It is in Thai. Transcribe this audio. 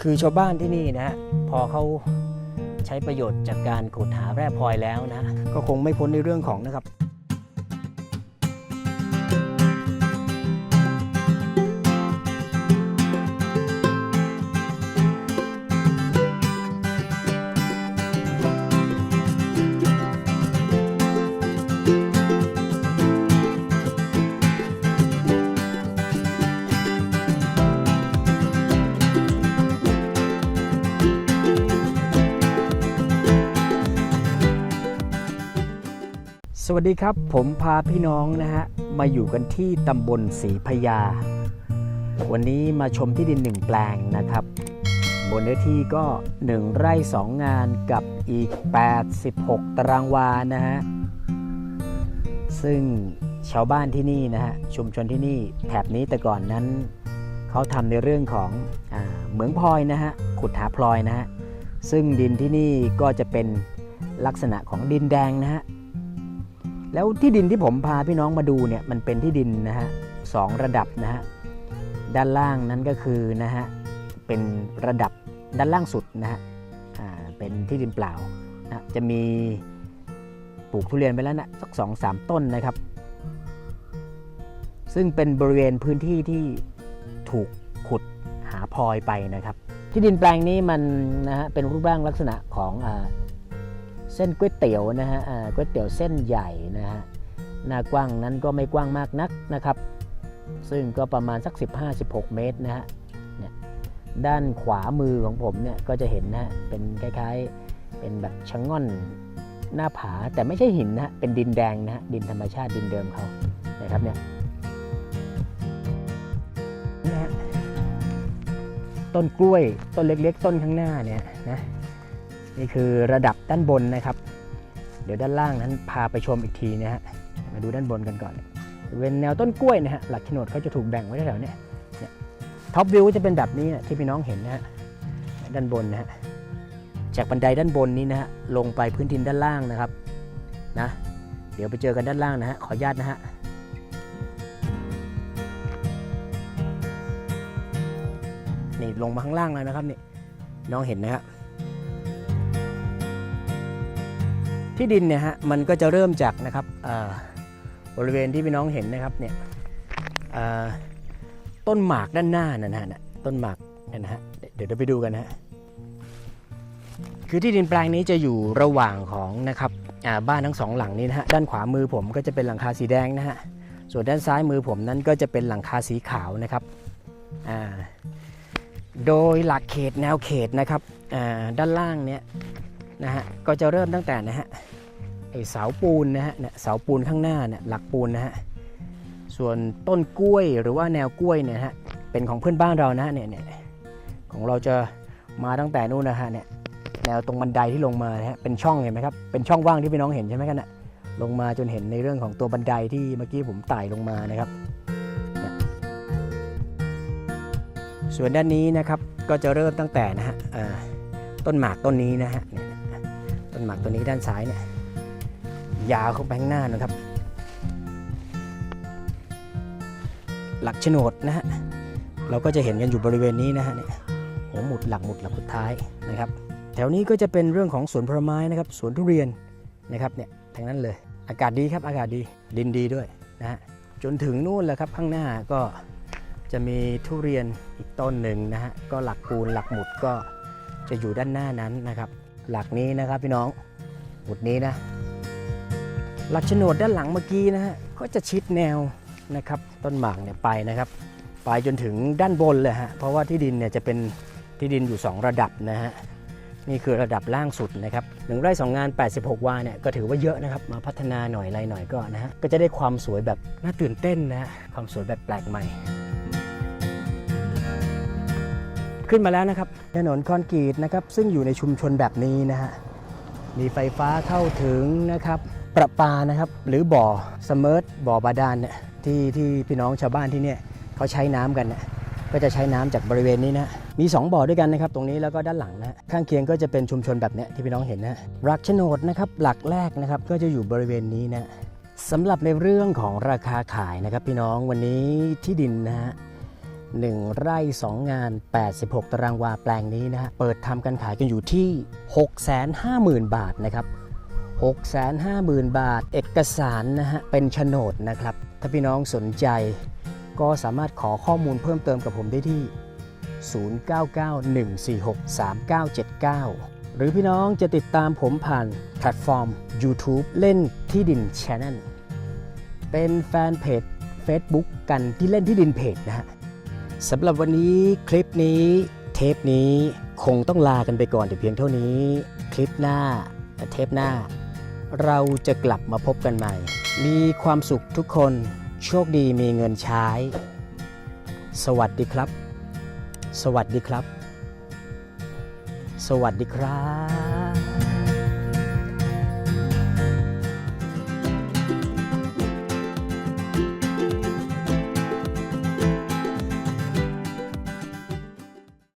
คือชาวบ้านที่นี่นะฮะพอเขาใช้ประโยชน์จากการขุดหาแร่พลอยแล้วนะ ก็คงไม่พ้นในเรื่องของนะครับ สวัสดีครับผมพาพี่น้องนะฮะมาอยู่กันที่ตำบลศรีพญาวันนี้มาชมที่ดินหนึ่งแปลงนะครับ บนเนื้อที่ก็ 1 ไร่ 2 งานกับอีก 86 ตารางวานะฮะซึ่งชาวบ้านที่นี่นะฮะชุมชนที่นี่แถบนี้แต่ก่อนนั้น เขาทำในเรื่องของอเหมืองพลอยนะฮะขุดหาพลอยนะฮะซึ่งดินที่นี่ก็จะเป็นลักษณะของดินแดงนะฮะ แล้วที่ดินที่ผมพาพี่น้องมาดูเนี่ยมันเป็นที่ดินนะฮะสองระดับนะฮะด้านล่างนั้นก็คือนะฮะเป็นระดับด้านล่างสุดนะฮะเป็นที่ดินเปล่านะจะมีปลูกทุเรียนไปแล้วนะสักสองสามต้นนะครับ ซึ่งเป็นบริเวณพื้นที่ที่ถูกขุดหาพลอยไปนะครับ ที่ดินแปลงนี้มันนะฮะเป็นรูปร่างลักษณะของอ เส้นก๋วยเตี๋ยวนะฮะอ่าก๋วยเตี๋ยวเส้นใหญ่นะฮะหน้ากว้างนั้นก็ไม่กว้างมากนักนะครับ ซึ่งก็ประมาณสัก 15-16 เมตรนะฮะเนี่ยด้านขวามือของผมเนี่ยก็จะเห็นนะฮะเป็นคล้ายๆเป็นแบบชะง่อนหน้าผาแต่ไม่ใช่หินนะฮะเป็นดินแดงนะฮะดินธรรมชาติดินเดิมเขานะครับเนี่ยนะฮะต้นกล้วยต้นเล็กๆ ต้นข้างหน้าเนี่ยนะ นี่คือระดับด้านบนนะครับ เดี๋ยวด้านล่างนั้นพาไปชมอีกทีนะฮะมาดูด้านบนกันก่อนเป็นแนวต้นกล้วยนะฮะหลักโฉนดเขาจะถูกแบ่งไว้แถวๆเนี้ยเนี่ยท็อปวิวจะเป็นแบบนี้นะที่พี่น้องเห็นนะฮะด้านบนนะฮะจากบันไดด้านบนนี้นะฮะลงไปพื้นดินด้านล่างนะครับนะเดี๋ยวไปเจอกันด้านล่างนะฮะขออนุญาตนะฮะนี่ลงมาข้างล่างแล้วนะครับนี่น้องเห็นนะฮะ ที่ดินเนี่ยฮะมันก็จะเริ่มจากนะครับบริเวณที่พี่น้องเห็นนะครับเนี่ยต้นหมากด้านหน้านั่นนะฮะต้นหมากเนี่นะฮะเดี๋ยวเราไปดูกันฮะคือที่ดินแปลงนี้จะอยู่ระหว่างของนะครับบ้านทั้งสองหลังนี้นะฮะด้านขวามือผมก็จะเป็นหลังคาสีแดงนะฮะส่วนด้านซ้ายมือผมนั้นก็จะเป็นหลังคาสีขาวนะครับโดยหลักเขตแนวเขตนะครับด้านล่างเนี่ย นะฮะก็จะเริ่มตั้งแต่นะฮะไอเสาปูนนะฮะเนี่ยเสาปูนข้างหน้าเนี่ยหลักปูนนะฮะส่วนต้นกล้วยหรือว่าแนวกล้วยเนี่ยฮะเป็นของเพื่อนบ้านเรานะเนี่ยเนี่ยของเราจะมาตั้งแต่นู่นนะฮะเนี่ยแนวตรงบันไดที่ลงมานะฮะเป็นช่องเห็นไหมครับเป็นช่องว่างที่พี่น้องเห็นใช่ไหมกันนะลงมาจนเห็นในเรื่องของตัวบันไดที่เมื่อกี้ผมไต่ลงมานะครับ ส่วนด้านนี้นะครับก็จะเริ่มตั้งแต่นะฮะต้นหมากต้นนี้นะฮะ หมากต้นนี้ด้านซ้ายเนี่ยยาวเข้าไปข้างหน้านะครับ หลักโฉนดนะฮะเราก็จะเห็นกันอยู่บริเวณนี้นะฮะเนี่ยหัวหมุดหลักหมุดหลักสุดท้ายนะครับ แถวนี้ก็จะเป็นเรื่องของสวนผลไม้นะครับสวนทุเรียนนะครับเนี่ยทั้งนั้นเลยอากาศดีครับอากาศดีดินดีด้วยนะฮะจนถึงนู่นแหละครับข้างหน้าก็จะมีทุเรียนอีกต้นหนึ่งนะฮะก็หลักปูนหลักหมุดก็จะอยู่ด้านหน้านั้นนะครับ หลักนี้นะครับพี่น้องหมุดนี้นะหลักโฉนดด้านหลังเมื่อกี้นะฮะก็จะชิดแนวนะครับต้นหมากเนี่ยไปนะครับ ไปจนถึงด้านบนเลยฮะเพราะว่าที่ดินเนี่ยจะเป็นที่ดินอยู่ 2 ระดับนะฮะนี่คือระดับล่างสุดนะครับหนึ่งไร่สองงาน 86 วาเนี่ยก็ถือว่าเยอะนะครับ มาพัฒนาหน่อยอะไรหน่อยก็นะฮะก็จะได้ความสวยแบบน่าตื่นเต้นนะฮะความสวยแบบแปลกใหม่ ขึ้นมาแล้วนะครับ ถนนคอนกรีตนะครับซึ่งอยู่ในชุมชนแบบนี้นะฮะมีไฟฟ้าเข้าถึงนะครับ ประปานะครับ หรือบ่อสมร์ทบ่อบาดาลเนี่ยที่ที่พี่น้องชาวบ้านที่เนี่ยเขาใช้น้ำกันเนี่ยก็จะใช้น้ำจากบริเวณนี้นะมี 2บ่อด้วยกันนะครับ ตรงนี้แล้วก็ด้านหลังนะข้างเคียงก็จะเป็นชุมชนแบบเนี้ยที่พี่น้องเห็นนะหลักโฉนดนะครับหลักแรกนะครับก็จะอยู่บริเวณนี้นะสำหรับในเรื่องของราคาขายนะครับ พี่น้องวันนี้ที่ดินนะฮะ 1 ไร่ 2 งาน 86 ตารางวาแปลงนี้นะฮะเปิดทำการขายกันอยู่ที่ 650,000 บาทนะครับ 650,000 บาท เอกสารนะฮะเป็นโฉนดนะครับ ถ้าพี่น้องสนใจ ก็สามารถขอข้อมูลเพิ่มเติมกับผมได้ที่ 0991463979 หรือพี่น้องจะติดตามผมผ่านแพลตฟอร์ม YouTube เล่นที่ดิน Channel เป็นแฟนเพจ Facebook กันที่เล่นที่ดินเพจนะฮะ สำหรับวันนี้คลิปนี้เทปนี้คงต้องลากันไปก่อนแต่เพียงเท่านี้ คลิปหน้าเทปหน้า เราจะกลับมาพบกันใหม่ มีความสุขทุกคนโชคดีมีเงินใช้ สวัสดีครับ สวัสดีครับ สวัสดีครับ